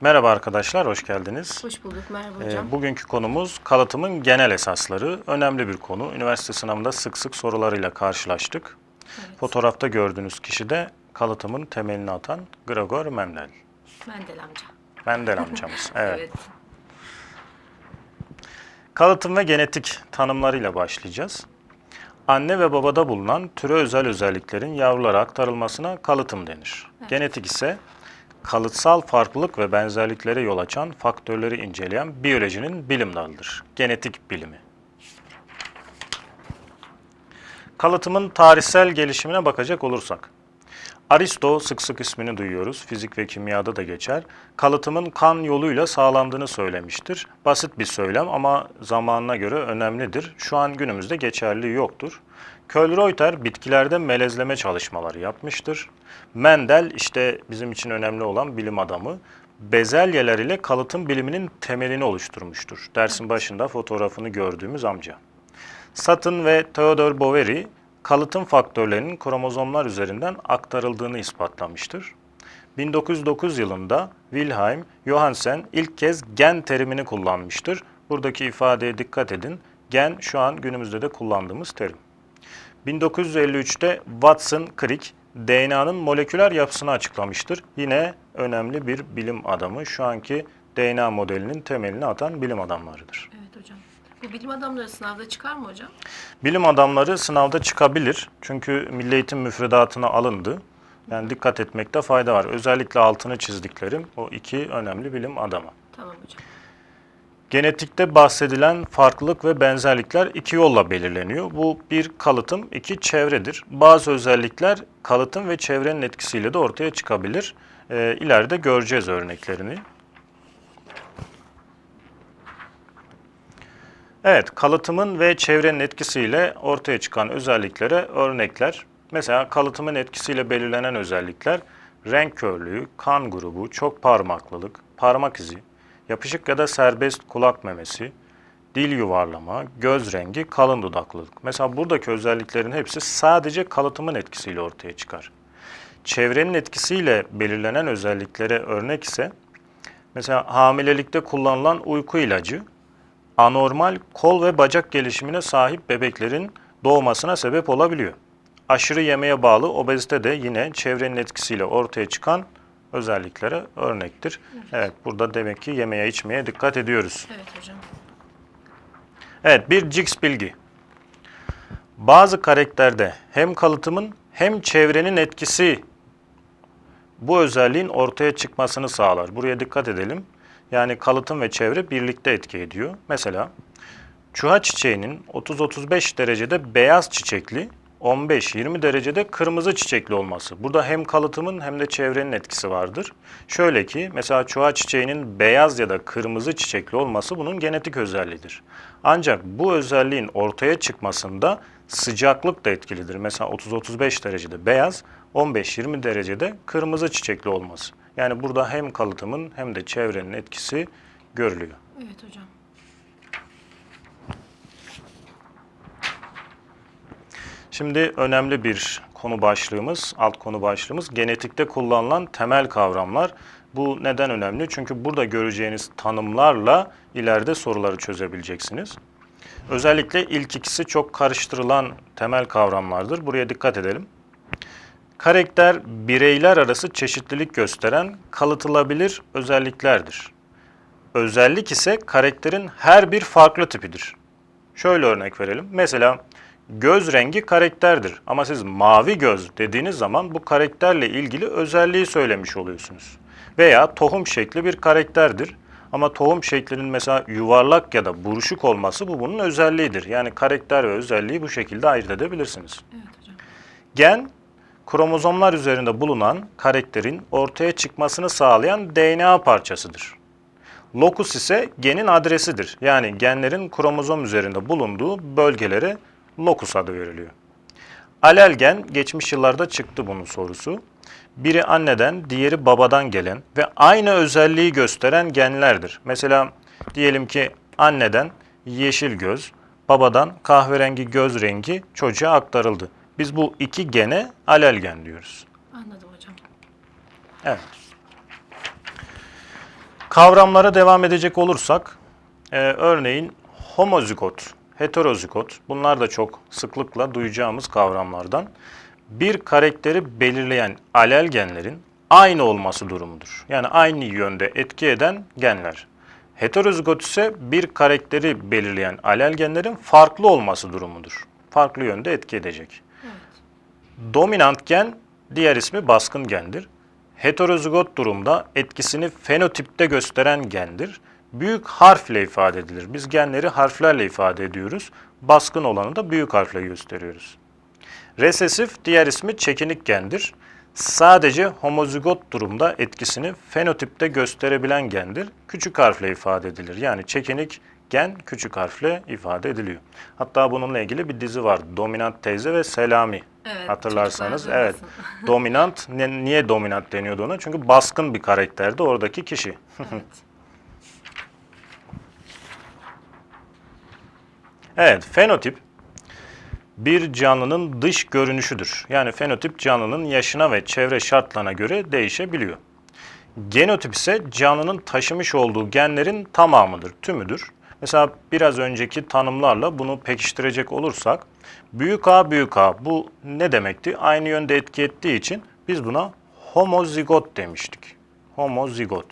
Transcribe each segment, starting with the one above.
Merhaba arkadaşlar, hoş geldiniz. Hoş bulduk. Merhaba Ee, hocam. bugünkü konumuz kalıtımın genel esasları. Önemli bir konu. Üniversite sınavında sık sık sorularıyla karşılaştık. Evet. Fotoğrafta gördüğünüz kişi de kalıtımın temelini atan Gregor Mendel. Mendel amca. Mendel amcamız. Evet. Evet. Kalıtım ve genetik tanımlarıyla başlayacağız. Anne ve babada bulunan türe özel özelliklerin yavrulara aktarılmasına kalıtım denir. Genetik ise kalıtsal farklılık ve benzerliklere yol açan faktörleri inceleyen biyolojinin bilim dalıdır. Genetik bilimi. Kalıtımın tarihsel gelişimine bakacak olursak, Aristo sık sık ismini duyuyoruz. Fizik ve kimyada da geçer. Kalıtımın kan yoluyla sağlandığını söylemiştir. Basit bir söylem ama zamanına göre önemlidir. Şu an günümüzde geçerliği yoktur. Kölreuter bitkilerde melezleme çalışmaları yapmıştır. Mendel işte bizim için önemli olan bilim adamı. Bezelyeler ile kalıtım biliminin temelini oluşturmuştur. Dersin başında fotoğrafını gördüğümüz amca. Sutton ve Theodore Boveri kalıtım faktörlerinin kromozomlar üzerinden aktarıldığını ispatlamıştır. 1909 yılında Wilhelm Johansen ilk kez gen terimini kullanmıştır. Buradaki ifadeye dikkat edin. Gen şu an günümüzde de kullandığımız terim. 1953'te Watson Crick DNA'nın moleküler yapısını açıklamıştır. Yine önemli bir bilim adamı. Şu anki DNA modelinin temelini atan bilim adamlarıdır. Evet. Bu bilim adamları sınavda çıkar mı hocam? Bilim adamları sınavda çıkabilir. Çünkü milli eğitim müfredatına alındı. Yani dikkat etmekte fayda var. Özellikle altını çizdiklerim o iki önemli bilim adamı. Tamam hocam. Genetikte bahsedilen farklılık ve benzerlikler iki yolla belirleniyor. Bu bir kalıtım, iki çevredir. Bazı özellikler kalıtım ve çevrenin etkisiyle de ortaya çıkabilir. Ee, ileride göreceğiz örneklerini. Evet, kalıtımın ve çevrenin etkisiyle ortaya çıkan özelliklere örnekler. Mesela kalıtımın etkisiyle belirlenen özellikler renk körlüğü, kan grubu, çok parmaklılık, parmak izi, yapışık ya da serbest kulak memesi, dil yuvarlama, göz rengi, kalın dudaklılık. Mesela buradaki özelliklerin hepsi sadece kalıtımın etkisiyle ortaya çıkar. Çevrenin etkisiyle belirlenen özelliklere örnek ise mesela hamilelikte kullanılan uyku ilacı anormal kol ve bacak gelişimine sahip bebeklerin doğmasına sebep olabiliyor. Aşırı yemeye bağlı obezite de yine çevrenin etkisiyle ortaya çıkan özelliklere örnektir. Evet, burada demek ki yemeye içmeye dikkat ediyoruz. Evet hocam. Evet, bir Jigs bilgi. Bazı karakterde hem kalıtımın hem çevrenin etkisi bu özelliğin ortaya çıkmasını sağlar. Buraya dikkat edelim. Yani kalıtım ve çevre birlikte etki ediyor. Mesela çuha çiçeğinin 30-35 derecede beyaz çiçekli, 15-20 derecede kırmızı çiçekli olması. Burada hem kalıtımın hem de çevrenin etkisi vardır. Şöyle ki mesela çuha çiçeğinin beyaz ya da kırmızı çiçekli olması bunun genetik özelliğidir. Ancak bu özelliğin ortaya çıkmasında sıcaklık da etkilidir. Mesela 30-35 derecede beyaz, 15-20 derecede kırmızı çiçekli olması. Yani burada hem kalıtımın hem de çevrenin etkisi görülüyor. Evet hocam. Şimdi önemli bir konu başlığımız, alt konu başlığımız genetikte kullanılan temel kavramlar. Bu neden önemli? Çünkü burada göreceğiniz tanımlarla ileride soruları çözebileceksiniz. Özellikle ilk ikisi çok karıştırılan temel kavramlardır. Buraya dikkat edelim. Karakter bireyler arası çeşitlilik gösteren kalıtılabilir özelliklerdir. Özellik ise karakterin her bir farklı tipidir. Şöyle örnek verelim. Mesela göz rengi karakterdir ama siz mavi göz dediğiniz zaman bu karakterle ilgili özelliği söylemiş oluyorsunuz. Veya tohum şekli bir karakterdir ama tohum şeklinin mesela yuvarlak ya da buruşuk olması bu bunun özelliğidir. Yani karakter ve özelliği bu şekilde ayırt edebilirsiniz. Evet hocam. Gen, kromozomlar üzerinde bulunan karakterin ortaya çıkmasını sağlayan DNA parçasıdır. Lokus ise genin adresidir. Yani genlerin kromozom üzerinde bulunduğu bölgelere lokus adı veriliyor. Alel gen, geçmiş yıllarda çıktı bunun sorusu. Biri anneden, diğeri babadan gelen ve aynı özelliği gösteren genlerdir. Mesela diyelim ki anneden yeşil göz, babadan kahverengi göz rengi çocuğa aktarıldı. Biz bu iki gene alel gen diyoruz. Anladım hocam. Evet. Kavramlara devam edecek olursak, e, örneğin homozigot, heterozigot, bunlar da çok sıklıkla duyacağımız kavramlardan. Bir karakteri belirleyen alel genlerin aynı olması durumudur. Yani aynı yönde etki eden genler. Heterozigot ise bir karakteri belirleyen alel genlerin farklı olması durumudur. Farklı yönde etki edecek. Dominant gen diğer ismi baskın gendir. Heterozigot durumda etkisini fenotipte gösteren gendir. Büyük harfle ifade edilir. Biz genleri harflerle ifade ediyoruz. Baskın olanı da büyük harfle gösteriyoruz. Resesif diğer ismi çekinik gendir. Sadece homozigot durumda etkisini fenotipte gösterebilen gendir. Küçük harfle ifade edilir. Yani çekinik gen küçük harfle ifade ediliyor. Hatta bununla ilgili bir dizi var. Dominant teyze ve Selami. Evet, Hatırlarsanız evet. dominant ne- niye dominant deniyordu ona? Çünkü baskın bir karakterdi oradaki kişi. evet. Evet, fenotip bir canlının dış görünüşüdür. Yani fenotip canlının yaşına ve çevre şartlarına göre değişebiliyor. Genotip ise canlının taşımış olduğu genlerin tamamıdır, tümüdür. Mesela biraz önceki tanımlarla bunu pekiştirecek olursak, büyük A büyük A bu ne demekti? Aynı yönde etki ettiği için biz buna homozigot demiştik. Homozigot.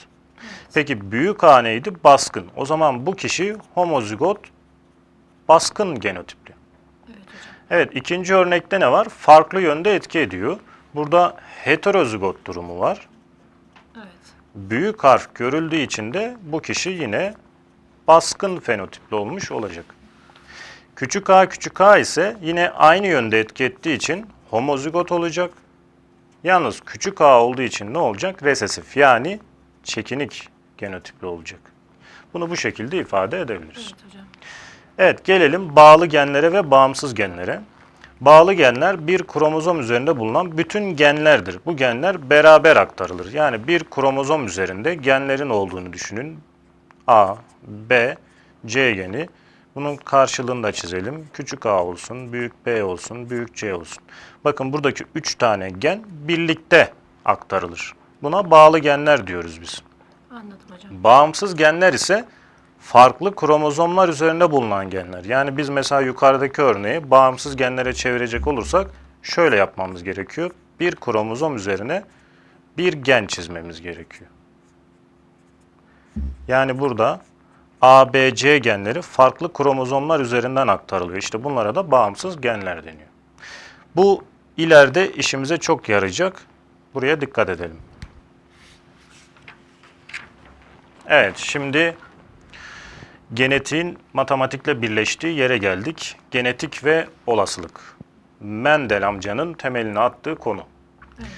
Peki büyük A neydi? Baskın. O zaman bu kişi homozigot baskın genotipli. Evet. Evet ikinci örnekte ne var? Farklı yönde etki ediyor. Burada heterozigot durumu var. Evet. Büyük harf görüldüğü için de bu kişi yine baskın fenotipli olmuş olacak. Küçük a küçük a ise yine aynı yönde etki ettiği için homozigot olacak. Yalnız küçük a olduğu için ne olacak? Resesif yani çekinik genotipli olacak. Bunu bu şekilde ifade edebiliriz. Evet hocam. Evet gelelim bağlı genlere ve bağımsız genlere. Bağlı genler bir kromozom üzerinde bulunan bütün genlerdir. Bu genler beraber aktarılır. Yani bir kromozom üzerinde genlerin olduğunu düşünün. A, B, C geni. Bunun karşılığını da çizelim. Küçük a olsun, büyük B olsun, büyük C olsun. Bakın buradaki 3 tane gen birlikte aktarılır. Buna bağlı genler diyoruz biz. Anladım hocam. Bağımsız genler ise farklı kromozomlar üzerinde bulunan genler. Yani biz mesela yukarıdaki örneği bağımsız genlere çevirecek olursak şöyle yapmamız gerekiyor. Bir kromozom üzerine bir gen çizmemiz gerekiyor. Yani burada A, B, C genleri farklı kromozomlar üzerinden aktarılıyor. İşte bunlara da bağımsız genler deniyor. Bu ileride işimize çok yarayacak. Buraya dikkat edelim. Evet, şimdi genetiğin matematikle birleştiği yere geldik. Genetik ve olasılık. Mendel amcanın temelini attığı konu. Evet.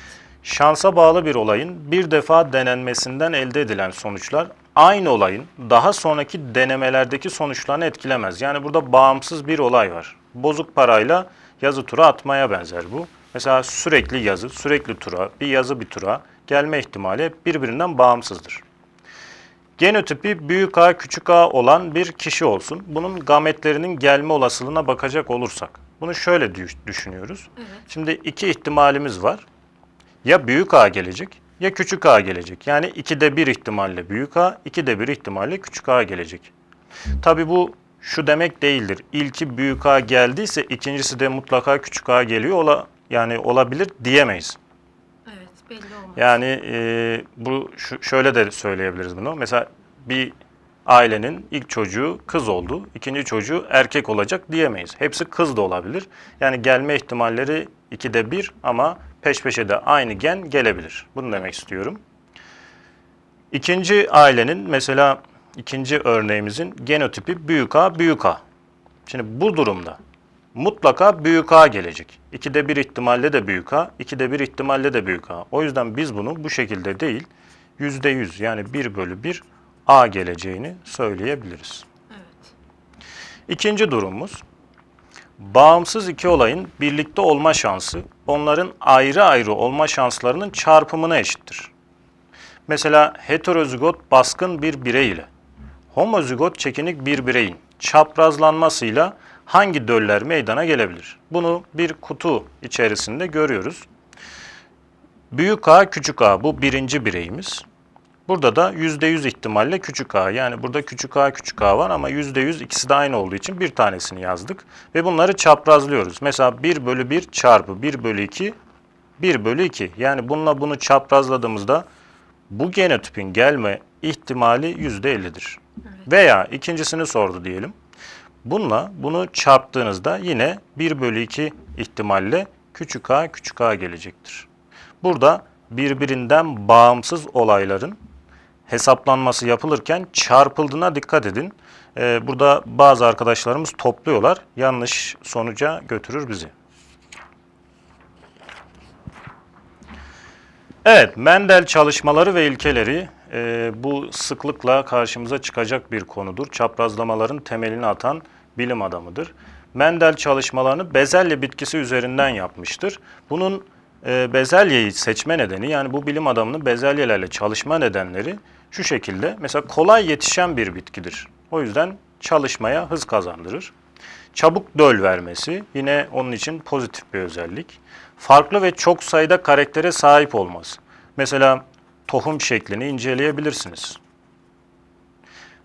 Şansa bağlı bir olayın bir defa denenmesinden elde edilen sonuçlar aynı olayın daha sonraki denemelerdeki sonuçlarını etkilemez. Yani burada bağımsız bir olay var. Bozuk parayla yazı tura atmaya benzer bu. Mesela sürekli yazı, sürekli tura, bir yazı bir tura gelme ihtimali birbirinden bağımsızdır. Genotipi büyük A küçük A olan bir kişi olsun. Bunun gametlerinin gelme olasılığına bakacak olursak. Bunu şöyle düş- düşünüyoruz. Evet. Şimdi iki ihtimalimiz var. Ya büyük A gelecek ya küçük A gelecek. Yani ikide bir ihtimalle büyük A, ikide bir ihtimalle küçük A gelecek. Tabi bu şu demek değildir. İlki büyük A geldiyse ikincisi de mutlaka küçük A geliyor. Ola, yani olabilir diyemeyiz. Evet. Belli olmaz. Yani e, bu şu, şöyle de söyleyebiliriz bunu. Mesela bir ailenin ilk çocuğu kız oldu, ikinci çocuğu erkek olacak diyemeyiz. Hepsi kız da olabilir. Yani gelme ihtimalleri ikide bir ama peş peşe de aynı gen gelebilir. Bunu demek istiyorum. İkinci ailenin mesela ikinci örneğimizin genotipi büyük A büyük A. Şimdi bu durumda mutlaka büyük A gelecek. İkide bir ihtimalle de büyük A, ikide bir ihtimalle de büyük A. O yüzden biz bunu bu şekilde değil, yüzde yüz yani 1 bölü 1 A geleceğini söyleyebiliriz. Evet. İkinci durumumuz, bağımsız iki olayın birlikte olma şansı, onların ayrı ayrı olma şanslarının çarpımına eşittir. Mesela heterozigot baskın bir birey ile homozigot çekinik bir bireyin çaprazlanmasıyla hangi döller meydana gelebilir? Bunu bir kutu içerisinde görüyoruz. Büyük A, küçük A bu birinci bireyimiz. Burada da %100 ihtimalle küçük a. Yani burada küçük a küçük a var ama %100 ikisi de aynı olduğu için bir tanesini yazdık. Ve bunları çaprazlıyoruz. Mesela 1 bölü 1 çarpı 1 bölü 2 1 bölü 2. Yani bununla bunu çaprazladığımızda bu genotipin gelme ihtimali %50'dir. Veya ikincisini sordu diyelim. Bununla bunu çarptığınızda yine 1 bölü 2 ihtimalle küçük a küçük a gelecektir. Burada birbirinden bağımsız olayların hesaplanması yapılırken çarpıldığına dikkat edin. Ee, burada bazı arkadaşlarımız topluyorlar. Yanlış sonuca götürür bizi. Evet, Mendel çalışmaları ve ilkeleri e, bu sıklıkla karşımıza çıkacak bir konudur. Çaprazlamaların temelini atan bilim adamıdır. Mendel çalışmalarını bezelye bitkisi üzerinden yapmıştır. Bunun e, bezelyeyi seçme nedeni yani bu bilim adamının bezelyelerle çalışma nedenleri şu şekilde. Mesela kolay yetişen bir bitkidir. O yüzden çalışmaya hız kazandırır. Çabuk döl vermesi yine onun için pozitif bir özellik. Farklı ve çok sayıda karaktere sahip olması. Mesela tohum şeklini inceleyebilirsiniz.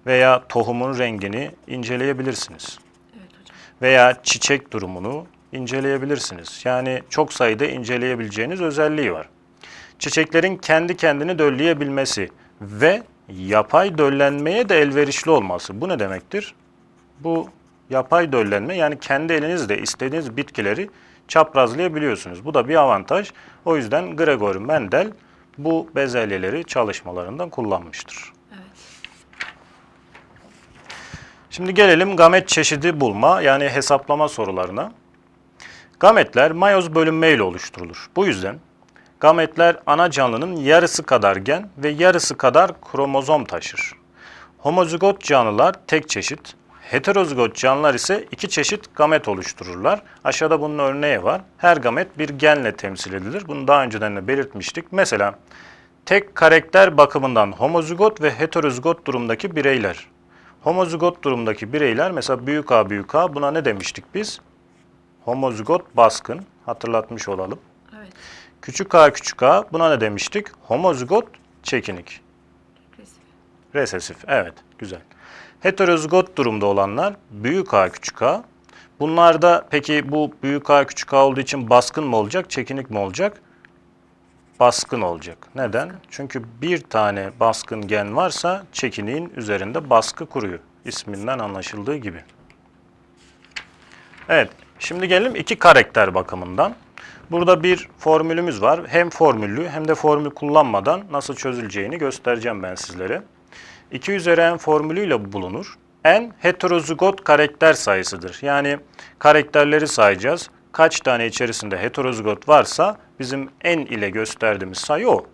Veya tohumun rengini inceleyebilirsiniz. Evet hocam. Veya çiçek durumunu inceleyebilirsiniz. Yani çok sayıda inceleyebileceğiniz özelliği var. Çiçeklerin kendi kendini dölleyebilmesi ve yapay döllenmeye de elverişli olması. Bu ne demektir? Bu yapay döllenme yani kendi elinizle istediğiniz bitkileri çaprazlayabiliyorsunuz. Bu da bir avantaj. O yüzden Gregor Mendel bu bezelyeleri çalışmalarından kullanmıştır. Evet. Şimdi gelelim gamet çeşidi bulma yani hesaplama sorularına. Gametler mayoz bölünmeyle oluşturulur. Bu yüzden gametler ana canlının yarısı kadar gen ve yarısı kadar kromozom taşır. Homozigot canlılar tek çeşit, heterozigot canlılar ise iki çeşit gamet oluştururlar. Aşağıda bunun örneği var. Her gamet bir genle temsil edilir. Bunu daha önceden de belirtmiştik. Mesela tek karakter bakımından homozigot ve heterozigot durumdaki bireyler. Homozigot durumdaki bireyler mesela büyük A büyük A buna ne demiştik biz? Homozigot baskın hatırlatmış olalım. Küçük a küçük a buna ne demiştik? Homozigot çekinik. Resif. Resesif. Evet, güzel. Heterozigot durumda olanlar büyük a küçük a. Bunlarda peki bu büyük a küçük a olduğu için baskın mı olacak, çekinik mi olacak? Baskın olacak. Neden? Çünkü bir tane baskın gen varsa çekiniğin üzerinde baskı kuruyor. İsminden anlaşıldığı gibi. Evet, şimdi gelelim iki karakter bakımından. Burada bir formülümüz var. Hem formüllü hem de formül kullanmadan nasıl çözüleceğini göstereceğim ben sizlere. 2 üzeri n formülüyle bulunur. N heterozigot karakter sayısıdır. Yani karakterleri sayacağız. Kaç tane içerisinde heterozigot varsa bizim n ile gösterdiğimiz sayı o.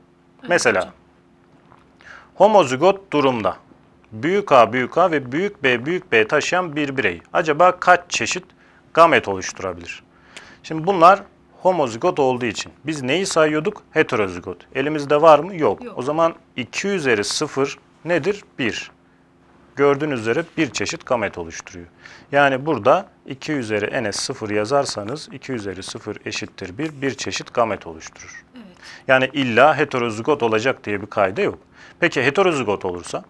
Mesela hocam. homozigot durumda büyük A büyük A ve büyük B büyük B taşıyan bir birey acaba kaç çeşit gamet oluşturabilir? Şimdi bunlar homozigot olduğu için biz neyi sayıyorduk? Heterozigot. Elimizde var mı? Yok. Yok. O zaman 2 üzeri 0 nedir? 1. Gördüğünüz üzere bir çeşit gamet oluşturuyor. Yani burada 2 üzeri n'e 0 yazarsanız 2 üzeri 0 eşittir 1. Bir çeşit gamet oluşturur. Evet. Yani illa heterozigot olacak diye bir kaide yok. Peki heterozigot olursa?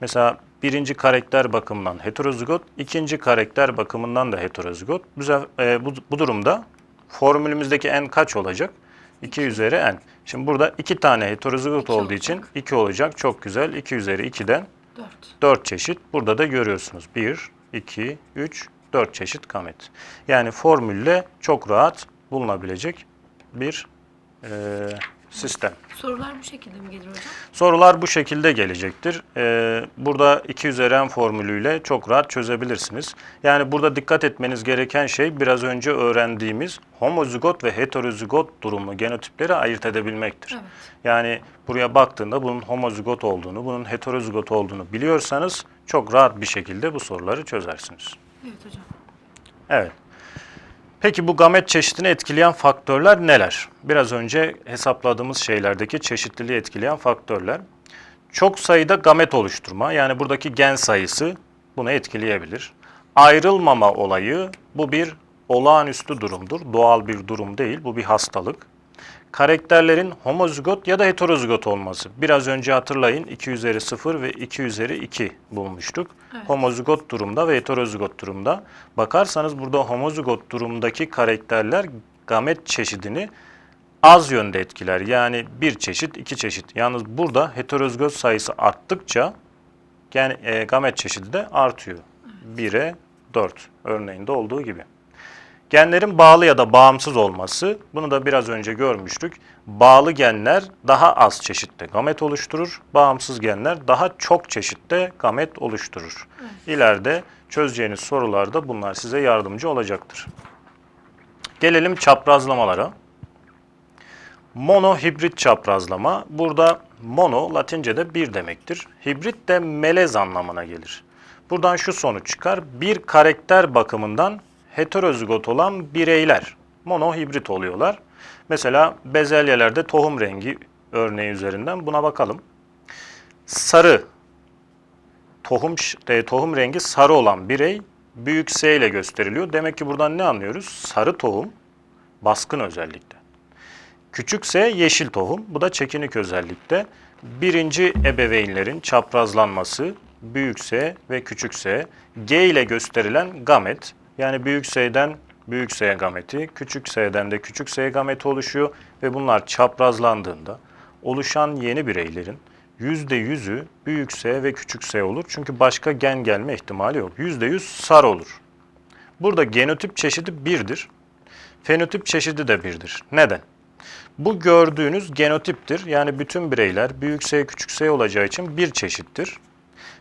Mesela birinci karakter bakımından heterozigot, ikinci karakter bakımından da heterozigot. Bu, e, bu, bu durumda formülümüzdeki n kaç olacak? 2 üzeri n. Şimdi burada iki tane heterozigot olduğu için olacak. 2 olacak. Çok güzel. 2 üzeri 2'den 4. 4 çeşit. Burada da görüyorsunuz. 1, 2, 3, 4 çeşit gamet. Yani formülle çok rahat bulunabilecek bir e, sistem. Sorular bu şekilde mi gelir hocam? Sorular bu şekilde gelecektir. Ee, burada 2 üzeri n formülüyle çok rahat çözebilirsiniz. Yani burada dikkat etmeniz gereken şey biraz önce öğrendiğimiz homozigot ve heterozigot durumu genotipleri ayırt edebilmektir. Evet. Yani buraya baktığında bunun homozigot olduğunu, bunun heterozigot olduğunu biliyorsanız çok rahat bir şekilde bu soruları çözersiniz. Evet hocam. Evet. Peki bu gamet çeşidini etkileyen faktörler neler? Biraz önce hesapladığımız şeylerdeki çeşitliliği etkileyen faktörler. Çok sayıda gamet oluşturma yani buradaki gen sayısı bunu etkileyebilir. Ayrılmama olayı bu bir olağanüstü durumdur. Doğal bir durum değil. Bu bir hastalık. Karakterlerin homozigot ya da heterozigot olması. Biraz önce hatırlayın 2 üzeri 0 ve 2 üzeri 2 bulmuştuk. Evet. Homozigot durumda ve heterozigot durumda. Bakarsanız burada homozigot durumdaki karakterler gamet çeşidini az yönde etkiler. Yani bir çeşit, iki çeşit. Yalnız burada heterozigot sayısı arttıkça gen, e, gamet çeşidi de artıyor. 1'e 4 örneğinde olduğu gibi. Genlerin bağlı ya da bağımsız olması, bunu da biraz önce görmüştük. Bağlı genler daha az çeşitte gamet oluşturur, bağımsız genler daha çok çeşitte gamet oluşturur. İleride çözeceğiniz sorularda bunlar size yardımcı olacaktır. Gelelim çaprazlamalara. Mono hibrit çaprazlama. Burada mono Latince'de bir demektir. Hibrit de melez anlamına gelir. Buradan şu sonuç çıkar. Bir karakter bakımından heterozigot olan bireyler mono hibrit oluyorlar. Mesela bezelyelerde tohum rengi örneği üzerinden buna bakalım. Sarı tohum e, tohum rengi sarı olan birey büyük S ile gösteriliyor. Demek ki buradan ne anlıyoruz? Sarı tohum baskın özellikte. Küçükse yeşil tohum, bu da çekinik özellikte. Birinci ebeveynlerin çaprazlanması büyükse ve küçükse G ile gösterilen gamet, yani büyük S'den büyük S gameti, küçük S'den de küçük S gameti oluşuyor ve bunlar çaprazlandığında oluşan yeni bireylerin %100'ü büyük S ve küçük S olur. Çünkü başka gen gelme ihtimali yok. %100 sarı olur. Burada genotip çeşidi birdir. Fenotip çeşidi de birdir. Neden? Bu gördüğünüz genotiptir. Yani bütün bireyler büyük S küçük S olacağı için bir çeşittir.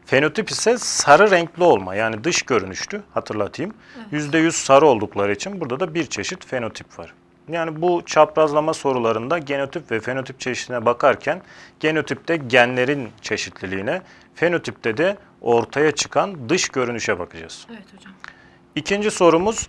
Fenotip ise sarı renkli olma yani dış görünüştü hatırlatayım. %100 sarı oldukları için burada da bir çeşit fenotip var. Yani bu çaprazlama sorularında genotip ve fenotip çeşidine bakarken genotipte genlerin çeşitliliğine, fenotipte de ortaya çıkan dış görünüşe bakacağız. Evet hocam. İkinci sorumuz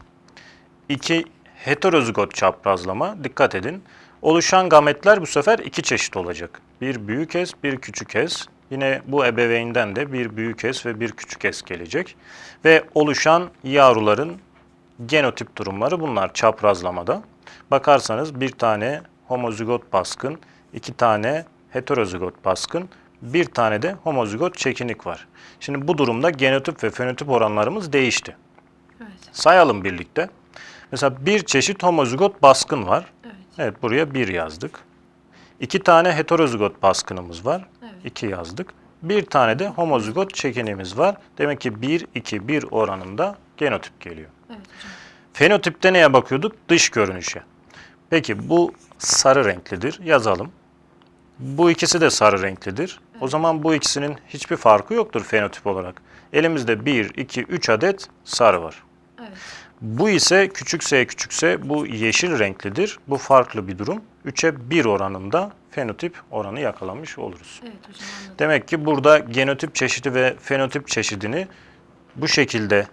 iki heterozigot çaprazlama. Dikkat edin. Oluşan gametler bu sefer iki çeşit olacak. Bir büyük S, bir küçük S. Yine bu ebeveynden de bir büyük S ve bir küçük S gelecek. Ve oluşan yavruların genotip durumları bunlar çaprazlamada. Bakarsanız bir tane homozigot baskın, iki tane heterozigot baskın, bir tane de homozigot çekinik var. Şimdi bu durumda genotip ve fenotip oranlarımız değişti. Evet. Sayalım birlikte. Mesela bir çeşit homozigot baskın var. Evet. Evet buraya bir yazdık. İki tane heterozigot baskınımız var. Evet. İki yazdık. Bir tane de homozigot çekinimiz var. Demek ki 1, 2, 1 oranında genotip geliyor. Evet hocam. Fenotipte neye bakıyorduk? Dış görünüşe. Peki bu sarı renklidir. Yazalım. Bu ikisi de sarı renklidir. O zaman bu ikisinin hiçbir farkı yoktur fenotip olarak. Elimizde 1, 2, 3 adet sarı var. Evet. Bu ise küçükse küçükse bu yeşil renklidir. Bu farklı bir durum. 3'e 1 oranında fenotip oranı yakalamış oluruz. Evet hocam anladım. Demek ki burada genotip çeşidi ve fenotip çeşidini bu şekilde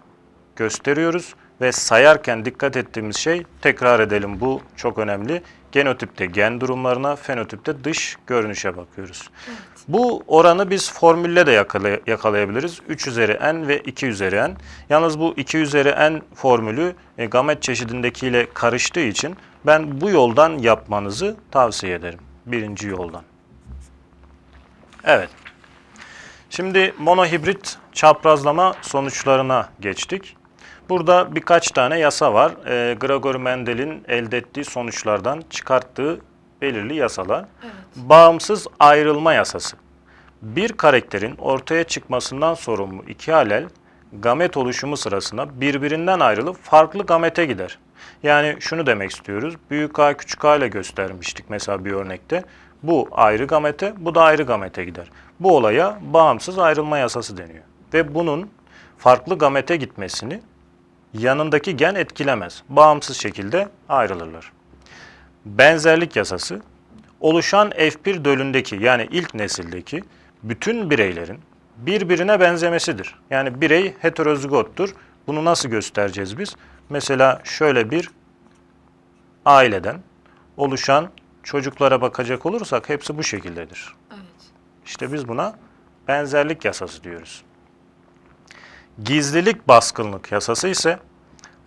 gösteriyoruz ve sayarken dikkat ettiğimiz şey tekrar edelim bu çok önemli. Genotipte gen durumlarına, fenotipte dış görünüşe bakıyoruz. Evet. Bu oranı biz formülle de yakala- yakalayabiliriz. 3 üzeri n ve 2 üzeri n. Yalnız bu 2 üzeri n formülü e, gamet çeşidindekiyle karıştığı için ben bu yoldan yapmanızı tavsiye ederim. Birinci yoldan. Evet. Şimdi monohibrit çaprazlama sonuçlarına geçtik. Burada birkaç tane yasa var. E, Gregor Mendel'in elde ettiği sonuçlardan çıkarttığı belirli yasalar. Evet. Bağımsız ayrılma yasası. Bir karakterin ortaya çıkmasından sorumlu iki alel gamet oluşumu sırasında birbirinden ayrılıp farklı gamete gider. Yani şunu demek istiyoruz. Büyük A küçük A ile göstermiştik mesela bir örnekte. Bu ayrı gamete, bu da ayrı gamete gider. Bu olaya bağımsız ayrılma yasası deniyor. Ve bunun farklı gamete gitmesini yanındaki gen etkilemez. Bağımsız şekilde ayrılırlar. Benzerlik yasası oluşan F1 dölündeki yani ilk nesildeki bütün bireylerin birbirine benzemesidir. Yani birey heterozigottur. Bunu nasıl göstereceğiz biz? Mesela şöyle bir aileden oluşan çocuklara bakacak olursak hepsi bu şekildedir. Evet. İşte biz buna benzerlik yasası diyoruz. Gizlilik baskınlık yasası ise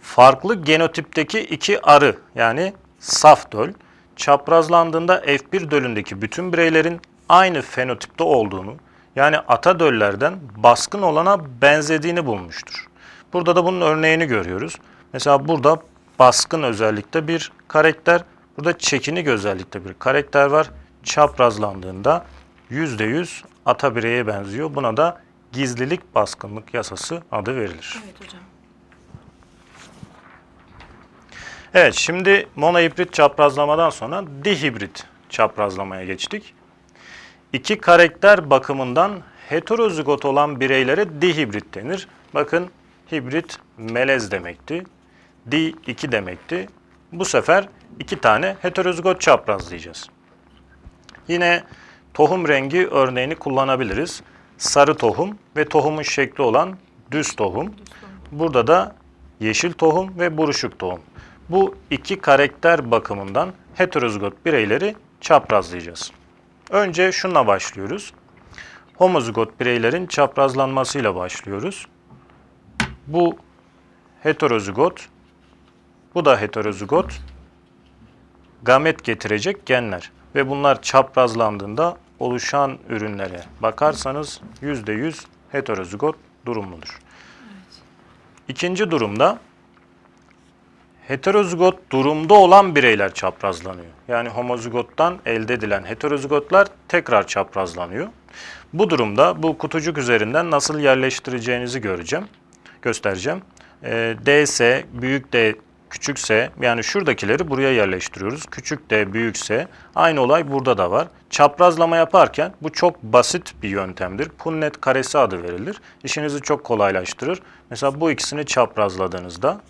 farklı genotipteki iki arı yani saf döl çaprazlandığında F1 dölündeki bütün bireylerin aynı fenotipte olduğunu, yani ata döllerden baskın olana benzediğini bulmuştur. Burada da bunun örneğini görüyoruz. Mesela burada baskın özellikle bir karakter, burada çekinik özellikle bir karakter var. Çaprazlandığında %100 ata bireye benziyor. Buna da gizlilik baskınlık yasası adı verilir. Evet hocam. Evet, şimdi monohibrit çaprazlamadan sonra dihibrit çaprazlamaya geçtik. İki karakter bakımından heterozigot olan bireylere dihibrit denir. Bakın hibrit melez demekti. Di iki demekti. Bu sefer iki tane heterozigot çaprazlayacağız. Yine tohum rengi örneğini kullanabiliriz. Sarı tohum ve tohumun şekli olan düz tohum. Burada da yeşil tohum ve buruşuk tohum. Bu iki karakter bakımından heterozigot bireyleri çaprazlayacağız. Önce şunla başlıyoruz. Homozigot bireylerin çaprazlanmasıyla başlıyoruz. Bu heterozigot, bu da heterozigot gamet getirecek genler ve bunlar çaprazlandığında oluşan ürünlere bakarsanız %100 heterozigot durumludur. İkinci durumda heterozigot durumda olan bireyler çaprazlanıyor. Yani homozigottan elde edilen heterozigotlar tekrar çaprazlanıyor. Bu durumda bu kutucuk üzerinden nasıl yerleştireceğinizi göreceğim, göstereceğim. Ee, DS, büyük D, küçük S yani şuradakileri buraya yerleştiriyoruz. Küçük D, büyük S. Aynı olay burada da var. Çaprazlama yaparken bu çok basit bir yöntemdir. Punnet karesi adı verilir. İşinizi çok kolaylaştırır. Mesela bu ikisini çaprazladığınızda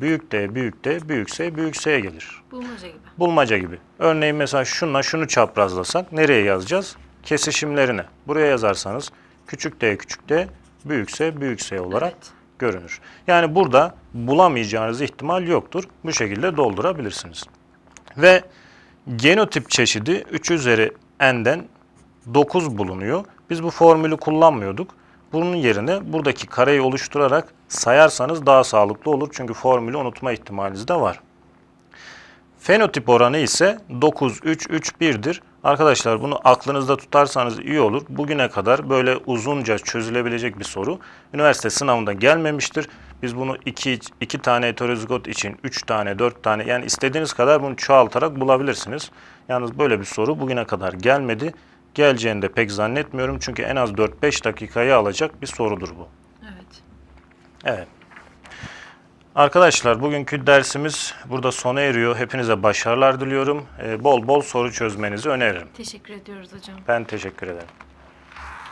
büyük D, büyük D, büyük S, büyük S'ye gelir. Bulmaca gibi. Bulmaca gibi. Örneğin mesela şunla şunu çaprazlasak nereye yazacağız? Kesişimlerine. Buraya yazarsanız küçük D, küçük D, büyük S, büyük S olarak Evet. Görünür. Yani burada bulamayacağınız ihtimal yoktur. Bu şekilde doldurabilirsiniz. Ve genotip çeşidi 3 üzeri n'den 9 bulunuyor. Biz bu formülü kullanmıyorduk. Bunun yerine buradaki kareyi oluşturarak sayarsanız daha sağlıklı olur. Çünkü formülü unutma ihtimaliniz de var. Fenotip oranı ise 9, 3, 3, 1'dir. Arkadaşlar bunu aklınızda tutarsanız iyi olur. Bugüne kadar böyle uzunca çözülebilecek bir soru üniversite sınavında gelmemiştir. Biz bunu 2, 2 tane heterozigot için 3 tane, 4 tane yani istediğiniz kadar bunu çoğaltarak bulabilirsiniz. Yalnız böyle bir soru bugüne kadar gelmedi. Geleceğini de pek zannetmiyorum çünkü en az 4-5 dakikayı alacak bir sorudur bu. Evet. Evet. Arkadaşlar bugünkü dersimiz burada sona eriyor. Hepinize başarılar diliyorum. Ee, bol bol soru çözmenizi öneririm. Teşekkür ediyoruz hocam. Ben teşekkür ederim.